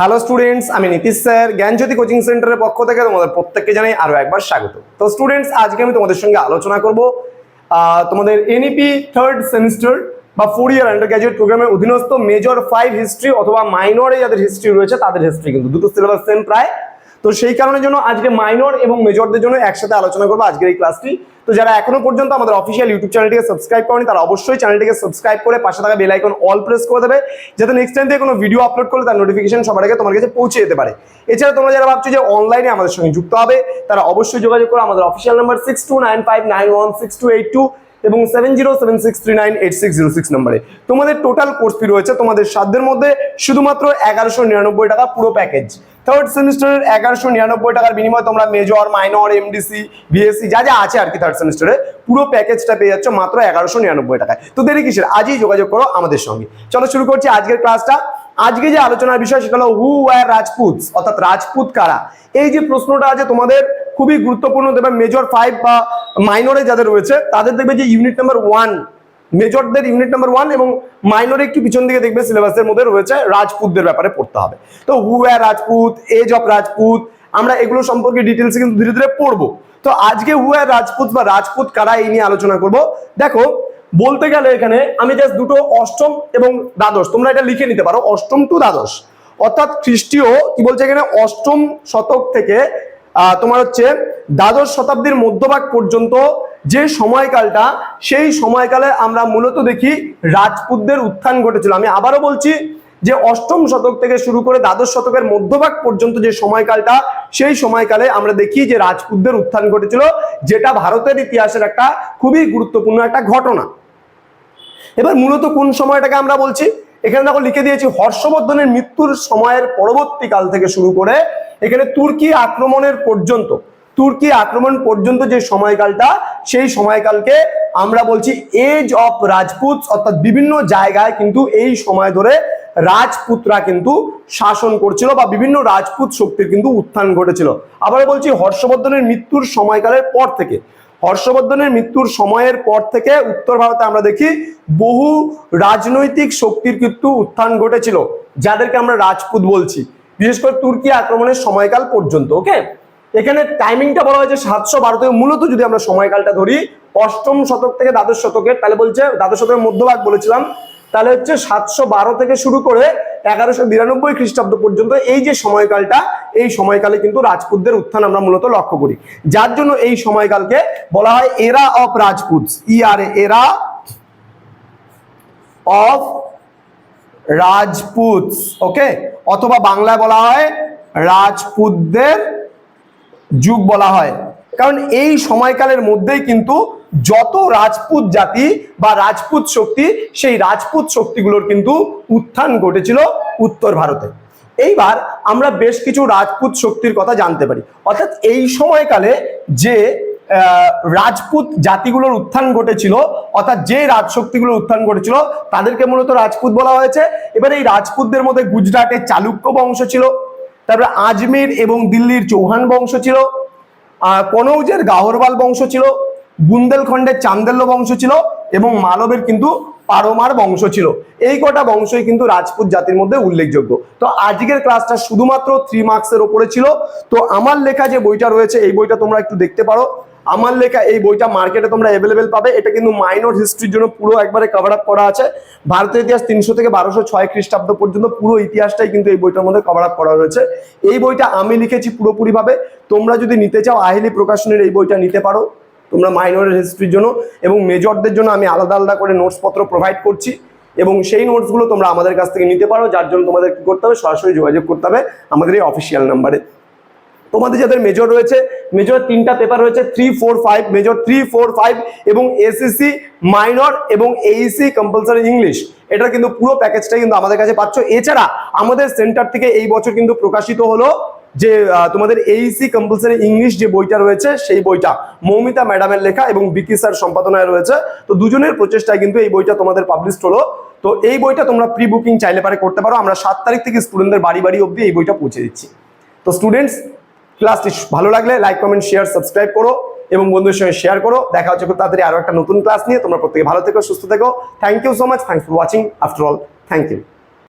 Hello students আমি Nitish sir, জ্ঞানজ্যোতি coaching সেন্টারের পক্ষ থেকে তোমাদের প্রত্যেককে জানাই আরও একবার স্বাগত। তো স্টুডেন্টস আজকে আমি তোমাদের সঙ্গে আলোচনা করব তোমাদের এনইপি থার্ড সেমিস্টার বা ফোর ইয়ার আন্ডার গ্র্যাজুয়েট প্রোগ্রামের অধীনস্থ মেজর ফাইভ হিস্ট্রি অথবা মাইনরে যাদের হিস্ট্রি রয়েছে, তাদের হিস্ট্রি কিন্তু দুটো সিলেবাস সেম প্রায়। তো সেই কারণের জন্য আজকে মাইনর এবং মেজরদের জন্য একসাথে আলোচনা করব আজকের এই ক্লাসটি তো যারা এখনও পর্যন্ত আমাদের অফিসিয়াল ইউটিউব চ্যানেলটিকে সাবস্ক্রাইব করেনি, তারা অবশ্যই চ্যানেলটিকে সাবস্ক্রাইব করে পাশে থাকা বেল আইকন অল প্রেস করে দেবে, যাতে নেক্সট টাইম থেকে কোনো ভিডিও আপলোড করলে তার নোটিফিকেশন সবার আগে তোমার কাছে পৌঁছে যেতে পারে। এছাড়া তোমরা যারা ভাবছ যে অনলাইনে আমাদের সঙ্গে যুক্ত হবে, তারা অবশ্যই যোগাযোগ করো আমাদের official number six two nine five nine one six two eight two এবং seven zero seven six three nine eight six zero six নম্বরে তোমাদের টোটাল কোর্স ফি রয়েছে তোমাদের সাধ্যের মধ্যে শুধুমাত্র এগারোশো নিরানব্বই টাকা পুরো প্যাকেজ থার্ড সেমিস্টারের এগারোশো নিরানব্বই টাকার বিনিময়ে তোমরা মেজর মাইনর এমডিসি বিএসসি যা যা আছে আর কি থার্ড সেমিস্টারে পুরো প্যাকেজটা পেয়ে যাচ্ছ মাত্র এগারোশো নিরানব্বই টাকায়। তো দেরি কিসের? আজই যোগাযোগ করো আমাদের সঙ্গে। চলো শুরু করছি আজকের ক্লাসটা আজকে যে আলোচনার বিষয় সেটা হলো হু ওয়ার রাজপুত অর্থাৎ রাজপুত কারা? এই যে প্রশ্নটা আছে তোমাদের, খুবই গুরুত্বপূর্ণ দেবে মেজর ফাইভ বা মাইনরে যাদের রয়েছে, তাদের দেখবে যে ইউনিট নাম্বার ওয়ান মেজরদের ইউনিট নাম্বার ওয়ান এবং মাইনরে একটু পিছন দিকে দেখবে সিলেবাসের মধ্যে রয়েছে রাজপুতদের ব্যাপারে পড়তে হবে। তো who were Rajput age of Rajput, আমরা এগুলো সম্পর্কে ডিটেলসে কিন্তু ধীরে ধীরে পড়ব। তো আজকে হু ওয়ার রাজপুত বা রাজপুত কারা এই নিয়ে আলোচনা করব? দেখো, বলতে গেলে এখানে আমি জাস্ট দুটো অষ্টম এবং দ্বাদশ, তোমরা এটা লিখে নিতে পারো, অষ্টম টু দ্বাদশ। অর্থাৎ খ্রিস্টীয়, কি বলছে এখানে? অষ্টম শতক থেকে তোমার হচ্ছে দ্বাদশ শতাব্দীর মধ্যভাগ পর্যন্ত যে সময়কালটা, সেই সময়কালে আমরা মূলত দেখি রাজপুতদের উত্থান ঘটেছিল। আমি আবারও বলছি যে অষ্টম শতক থেকে শুরু করে দ্বাদশ শতকের মধ্যভাগ পর্যন্ত যে সময়কালটা, সেই সময়কালে আমরা দেখি যে রাজপুতদের উত্থান ঘটেছিল, যেটা ভারতের ইতিহাসের একটা খুবই গুরুত্বপূর্ণ একটা ঘটনা। এবার মূলত কোন সময়টাকে আমরা বলছি? এখানে দেখো লিখে দিয়েছি, হর্ষবর্ধনের মৃত্যুর সময়ের পরবর্তীকাল থেকে শুরু করে এখানে তুর্কি আক্রমণের পর্যন্ত তুর্কি আক্রমণ পর্যন্ত যে সময়কালটা, সেই সময়কালকে আমরা বলছি এজ অফ রাজপুত অর্থাৎ বিভিন্ন জায়গায় কিন্তু এই সময় ধরে রাজপুতরা কিন্তু শাসন করছিল বা বিভিন্ন রাজপুত শক্তির কিন্তু উত্থান ঘটেছিল। আবার বলছি, হর্ষবর্ধনের মৃত্যুর সময়কালের পর থেকে। হর্ষবর্ধনের মৃত্যুর সময়ের পর থেকে উত্তর ভারতে আমরা দেখি, বহু রাজনৈতিক শক্তির কিন্তু উত্থান ঘটেছিল, যাদেরকে আমরা রাজপুত বলছি। বিশেষ করে তুর্কি আক্রমণের সময়কাল পর্যন্ত ওকে এখানে টাইমিংটা বলা হয়েছে সাতশো বারো থেকে, মূলত যদি আমরা সময়কালটা ধরি, অষ্টম শতক থেকে দ্বাদশ শতকের, তাহলে বলছে, দ্বাদশ শতকের মধ্যভাগ বলেছিলাম, তাহলে হচ্ছে সাতশো বারো থেকে শুরু করে এগারোশো বিরানব্বই খ্রিস্টাব্দ পর্যন্ত এই যে সময়কালটা, এই সময়কালে কিন্তু রাজপুতদের উত্থান আমরা মূলত লক্ষ্য করি। যার জন্য এই সময়কালকে বলা হয় era of Rajput E R era of Rajput ওকে অথবা বাংলায় বলা হয় রাজপুতদের যুগ বলা হয়। কারণ এই সময়কালের মধ্যেই কিন্তু যত রাজপুত জাতি বা রাজপুত শক্তি, সেই রাজপুত শক্তিগুলোর কিন্তু উত্থান ঘটেছিল উত্তর ভারতে। এইবার আমরা বেশ কিছু রাজপুত শক্তির কথা জানতে পারি। অর্থাৎ এই সময়কালে যে রাজপুত জাতিগুলোর উত্থান ঘটেছিল, অর্থাৎ যে রাজশক্তিগুলোর উত্থান ঘটেছিল, তাদেরকে মূলত রাজপুত বলা হয়েছে। এবার এই রাজপুতদের মধ্যে গুজরাটের চালুক্য বংশ ছিল। তারপরে আজমের এবং দিল্লির চৌহান বংশ ছিল কনৌজের গাহরওয়াল বংশ ছিল, বুন্দেলখণ্ডের চান্দেল্য বংশ ছিল এবং মালবের কিন্তু পারমার বংশ ছিল। এই কটা বংশই কিন্তু রাজপুত জাতির মধ্যে উল্লেখযোগ্য। তো আজকের ক্লাসটা শুধুমাত্র থ্রি মার্কসের ওপরে ছিল। তো আমার লেখা যে বইটা রয়েছে, এই বইটা তোমরা একটু দেখতে পারো। আমার লেখা এই বইটা মার্কেটে তোমরা অ্যাভেলেবেল পাবে। এটা কিন্তু মাইনর হিস্ট্রির জন্য পুরো একবারে কভার আপ করা আছে। ভারতের ইতিহাস তিনশো থেকে বারোশো ছয় খ্রিস্টাব্দ পর্যন্ত পুরো ইতিহাসটাই কিন্তু এই বইটার মধ্যে কভার আপ করা রয়েছে। এই বইটা আমি লিখেছি পুরোপুরিভাবে। তোমরা যদি নিতে চাও, আহিলি প্রকাশনের এই বইটা নিতে পারো। তোমরা মাইনরের হিস্ট্রির জন্য এবং মেজরদের জন্য আমি আলাদা আলাদা করে নোটসপত্র প্রোভাইড করছি। এবং সেই নোটসগুলো তোমরা আমাদের কাছ থেকে নিতে পারো। যার জন্য তোমাদের কি করতে হবে? সরাসরি যোগাযোগ করতে হবে আমাদের এই অফিসিয়াল নাম্বারে তোমাদের যাদের মেজর রয়েছে মেজর তিনটা পেপার রয়েছে three four five major three four five এবং এসএসসি মাইনর এবং এইসি কম্পালসারি ইংলিশ এটা কিন্তু পুরো প্যাকেজটা কিন্তু আমাদের কাছে পাচ্ছ। এছাড়া আমাদের সেন্টার থেকে এই বছর কিন্তু প্রকাশিত হলো যে তোমাদের এইসি কম্পালসারি ইংলিশ যে বইটা রয়েছে, সেই বইটা মৌমিতা ম্যাডামের লেখা এবং বিকি স্যার সম্পাদনায় রয়েছে। তো দুজনের প্রচেষ্টায় কিন্তু এই বইটা তোমাদের পাবলিশ হলো। তো এই বইটা তোমরা প্রি বুকিং চাইলে পারে করতে পারো। আমরা সাত তারিখ থেকে স্টুডেন্টদের বাড়ি বাড়ি অবধি এই বইটা পৌঁছে দিচ্ছি। তো স্টুডেন্টস ক্লাসটি ভালো লাগলে লাইক কমেন্ট শেয়ার সাবস্ক্রাইব করো এবং বন্ধুদের সঙ্গে শেয়ার করো। দেখা হচ্ছে খুব তাড়াতাড়ি আরও একটা নতুন ক্লাস নিয়ে। তোমরা প্রত্যেকে ভালো থেকো, সুস্থ থেকো। Thank you so much thanks for watching after all thank you